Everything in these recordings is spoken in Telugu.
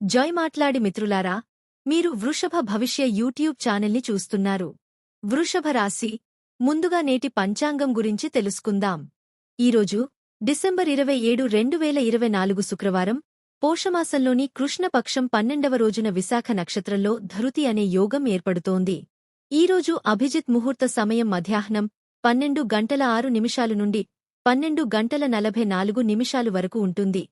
జయ్ మాట్లాడి మిత్రులారా మీరు వృషభ భవిష్య యూట్యూబ్ ఛానల్ని చూస్తున్నారు. వృషభ రాశి ముందుగా నేటి పంచాంగం గురించి తెలుసుకుందాం. ఈరోజు డిసెంబర్ ఇరవై ఏడు రెండు వేల ఇరవై నాలుగు శుక్రవారం పోషమాసంలోని కృష్ణపక్షం పన్నెండవ రోజున విశాఖ నక్షత్రంలో ధృతి అనే యోగం ఏర్పడుతోంది. ఈరోజు అభిజిత్ ముహూర్త సమయం మధ్యాహ్నం పన్నెండు గంటల ఆరు నిమిషాలు నుండి పన్నెండు గంటల నలభై నాలుగు నిమిషాలు వరకు ఉంటుంది.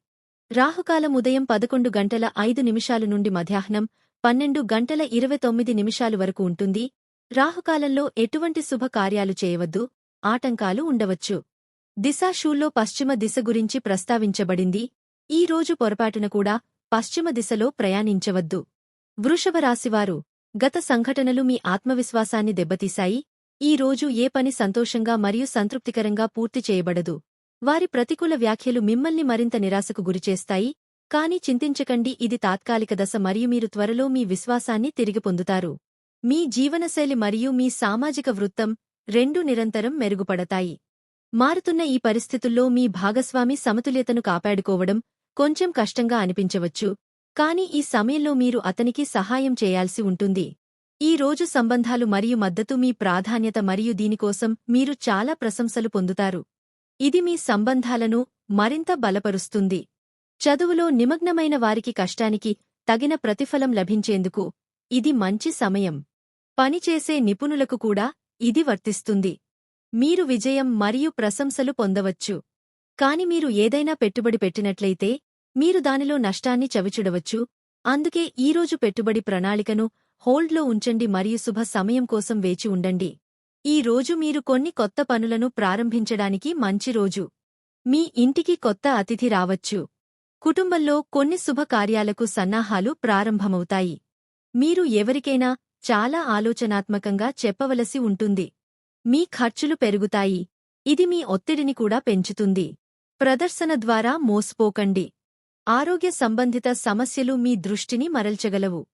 రాహుకాలం ఉదయం పదకొండు గంటల ఐదు నిమిషాలు నుండి మధ్యాహ్నం పన్నెండు గంటల ఇరవై తొమ్మిది నిమిషాలు వరకు ఉంటుంది. రాహుకాలంలో ఎటువంటి శుభకార్యాలు చేయవద్దు ఆటంకాలు ఉండవచ్చు. దిశాషూల్లో పశ్చిమ దిశ గురించి ప్రస్తావించబడింది. ఈ రోజు పొరపాటున కూడా పశ్చిమ దిశలో ప్రయాణించవద్దు. వృషభ రాశివారు గత సంఘటనలు మీ ఆత్మవిశ్వాసాన్ని దెబ్బతీశాయి. ఈ రోజు ఏ పని సంతోషంగా మరియు సంతృప్తికరంగా పూర్తి చేయబడదు. వారి ప్రతికూల వ్యాఖ్యలు మిమ్మల్ని మరింత నిరాశకు గురిచేస్తాయి కానీ చింతించకండి ఇది తాత్కాలిక దశ మరియు మీరు త్వరలో మీ విశ్వాసాన్ని తిరిగి పొందుతారు. మీ జీవనశైలి మరియు మీ సామాజిక వృత్తం రెండూ నిరంతరం మెరుగుపడతాయి. మారుతున్న ఈ పరిస్థితుల్లో మీ భాగస్వామి సమతుల్యతను కాపాడుకోవడం కొంచెం కష్టంగా అనిపించవచ్చు కానీ ఈ సమయంలో మీరు అతనికి సహాయం చేయాల్సి ఉంటుంది. ఈ రోజు సంబంధాలు మరియు మద్దతు మీ ప్రాధాన్యత మరియు దీనికోసం మీరు చాలా ప్రశంసలు పొందుతారు. ఇది మీ సంబంధాలను మరింత బలపరుస్తుంది. చదువులో నిమగ్నమైన వారికి కష్టానికి తగిన ప్రతిఫలం లభించేందుకు ఇది మంచి సమయం. పనిచేసే నిపుణులకు కూడా ఇది వర్తిస్తుంది. మీరు విజయం మరియు ప్రశంసలు పొందవచ్చు. కాని మీరు ఏదైనా పెట్టుబడి పెట్టినట్లయితే మీరు దానిలో నష్టాన్ని చవిచూడవచ్చు. అందుకే ఈరోజు పెట్టుబడి ప్రణాళికను హోల్డ్లో ఉంచండి మరియు శుభ సమయం కోసం వేచి ఉండండి. ఈ రోజు మీరు కొన్ని కొత్త పనులను ప్రారంభించడానికి మంచి రోజు. మీ ఇంటికి కొత్త అతిథి రావచ్చు. కుటుంబంలో కొన్ని శుభకార్యాలకు సన్నాహాలు ప్రారంభమవుతాయి. మీరు ఎవరికైనా చాలా ఆలోచనాత్మకంగా చెప్పవలసి ఉంటుంది. మీ ఖర్చులు పెరుగుతాయి. ఇది మీ ఒత్తిడిని కూడా పెంచుతుంది. ప్రదర్శన ద్వారా మోసపోకండి. ఆరోగ్య సంబంధిత సమస్యలు మీ దృష్టిని మరల్చగలవు.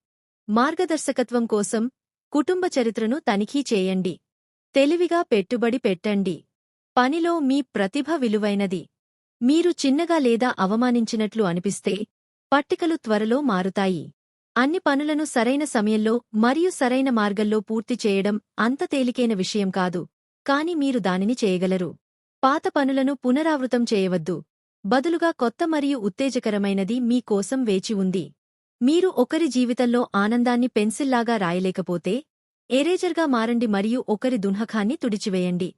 మార్గదర్శకత్వం కోసం కుటుంబ చరిత్రను తనిఖీ చేయండి. తెలివిగా పెట్టుబడి పెట్టండి. పనిలో మీ ప్రతిభ విలువైనది. మీరు చిన్నగా లేదా అవమానించినట్లు అనిపిస్తే పట్టికలు త్వరలో మారుతాయి. అన్ని పనులను సరైన సమయంలో మరియు సరైన మార్గంలో పూర్తి చేయడం అంత తేలికైన విషయం కాదు. కాని మీరు దానిని చేయగలరు. పాత పనులను పునరావృతం చేయవద్దు. బదులుగా కొత్త మరియు ఉత్తేజకరమైనది మీ కోసం వేచి ఉంది. మీరు ఒకరి జీవితంలో ఆనందాన్ని పెన్సిల్లాగా రాయలేకపోతే ఎరేజర్గా మారండి మరియు ఒకరి దున్హకాన్ని తుడిచివేయండి.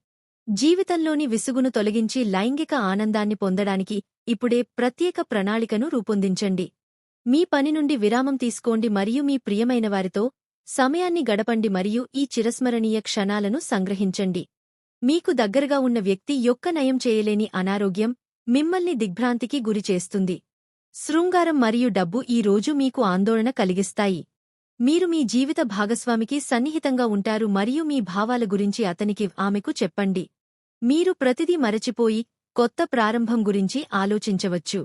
జీవితంలోని విసుగును తొలగించి లైంగిక ఆనందాన్ని పొందడానికి ఇప్పుడే ప్రత్యేక ప్రణాళికను రూపొందించండి. మీ పని నుండి విరామం తీసుకోండి మరియు మీ ప్రియమైనవారితో సమయాన్ని గడపండి మరియు ఈ చిరస్మరణీయ క్షణాలను సంగ్రహించండి. మీకు దగ్గరగా ఉన్న వ్యక్తి యొక్క నయం చేయలేని అనారోగ్యం మిమ్మల్ని దిగ్భ్రాంతికి గురిచేస్తుంది. శృంగారం మరియు డబ్బు ఈ రోజు మీకు ఆందోళన కలిగిస్తాయి. మీరు మీ జీవిత భాగస్వామికి సన్నిహితంగా ఉంటారు మరియు మీ భావాల గురించి అతనికి ఆమెకు చెప్పండి. మీరు ప్రతిదీ మరచిపోయి కొత్త ప్రారంభం గురించి ఆలోచించవచ్చు.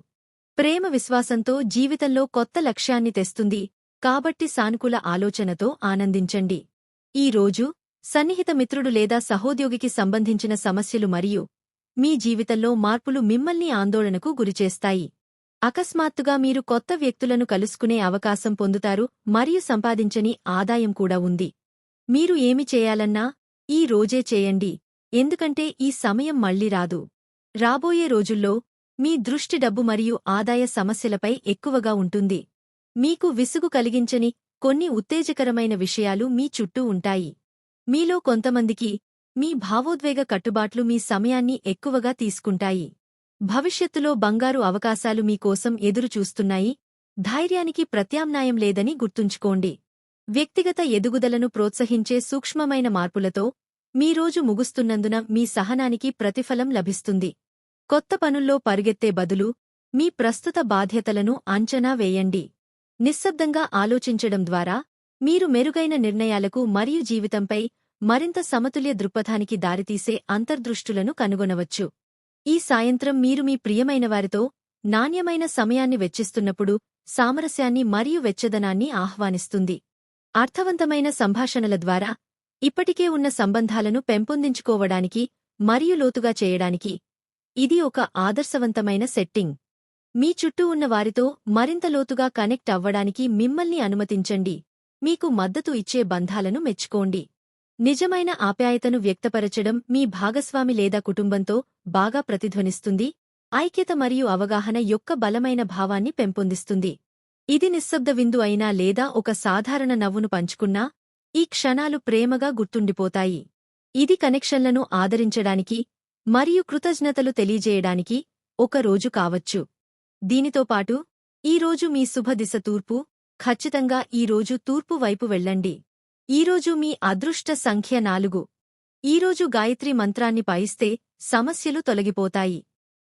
ప్రేమ విశ్వాసంతో జీవితంలో కొత్త లక్ష్యాన్ని తెస్తుంది. కాబట్టి సానుకూల ఆలోచనతో ఆనందించండి. ఈ రోజు సన్నిహిత మిత్రుడు లేదా సహోద్యోగికి సంబంధించిన సమస్యలు మరియు మీ జీవితంలో మార్పులు మిమ్మల్ని ఆందోళనకు గురిచేస్తాయి. అకస్మాత్తుగా మీరు కొత్త వ్యక్తులను కలుసుకునే అవకాశం పొందుతారు మరియు సంపాదించని ఆదాయం కూడా ఉంది. మీరు ఏమి చేయాలన్నా ఈ రోజే చేయండి. ఎందుకంటే ఈ సమయం మళ్ళీ రాదు. రాబోయే రోజుల్లో మీ దృష్టి డబ్బు మరియు ఆదాయ సమస్యలపై ఎక్కువగా ఉంటుంది. మీకు విసుగు కలిగించని కొన్ని ఉత్తేజకరమైన విషయాలు మీ చుట్టూ ఉంటాయి. మీలో కొంతమందికి మీ భావోద్వేగ కట్టుబాట్లు మీ సమయాన్ని ఎక్కువగా తీసుకుంటాయి. భవిష్యత్తులో బంగారు అవకాశాలు మీకోసం ఎదురుచూస్తున్నాయి ధైర్యానికి ప్రత్యామ్నాయం లేదని గుర్తుంచుకోండి. వ్యక్తిగత ఎదుగుదలను ప్రోత్సహించే సూక్ష్మమైన మార్పులతో మీ రోజు ముగుస్తున్నందున మీ సహనానికి ప్రతిఫలం లభిస్తుంది. కొత్త పనుల్లో పరిగెత్తే బదులు మీ ప్రస్తుత బాధ్యతలను అంచనా వేయండి. నిశ్శబ్దంగా ఆలోచించడం ద్వారా మీరు మెరుగైన నిర్ణయాలకు మరియు జీవితంపై మరింత సమతుల్య దృక్పథానికి దారితీసే అంతర్దృష్టులను కనుగొనవచ్చు. ఈ సాయంత్రం మీరు మీ ప్రియమైనవారితో నాణ్యమైన సమయాన్ని వెచ్చిస్తున్నప్పుడు సామరస్యాన్ని మరియు వెచ్చదనాన్ని ఆహ్వానిస్తుంది. అర్థవంతమైన సంభాషణల ద్వారా ఇప్పటికే ఉన్న సంబంధాలను పెంపొందించుకోవడానికి మరియు లోతుగా చేయడానికి ఇది ఒక ఆదర్శవంతమైన సెట్టింగ్. మీ చుట్టూ ఉన్న వారితో మరింత లోతుగా కనెక్ట్ అవ్వడానికి మిమ్మల్ని అనుమతించండి. మీకు మద్దతు ఇచ్చే బంధాలను మెచ్చుకోండి. నిజమైన ఆప్యాయతను వ్యక్తపరచడం మీ భాగస్వామి లేదా కుటుంబంతో బాగా ప్రతిధ్వనిస్తుంది ఐక్యత మరియు అవగాహన యొక్క బలమైన భావాన్ని పెంపొందిస్తుంది. ఇది నిశ్శబ్ద విందు అయినా లేదా ఒక సాధారణ నవ్వును పంచుకున్నా ఈ క్షణాలు ప్రేమగా గుర్తుండిపోతాయి. ఇది కనెక్షన్లను ఆదరించడానికి మరియు కృతజ్ఞతలు తెలియజేయడానికి ఒక రోజు కావచ్చు. దీనితో పాటు ఈరోజు మీ శుభదిశ తూర్పు ఖచ్చితంగా ఈరోజు తూర్పు వైపు వెళ్ళండి. ఈరోజు మీ అదృష్ట సంఖ్య నాలుగు. ఈరోజు గాయత్రి మంత్రాన్ని పాయిస్తే సమస్యలు తొలగిపోతాయి.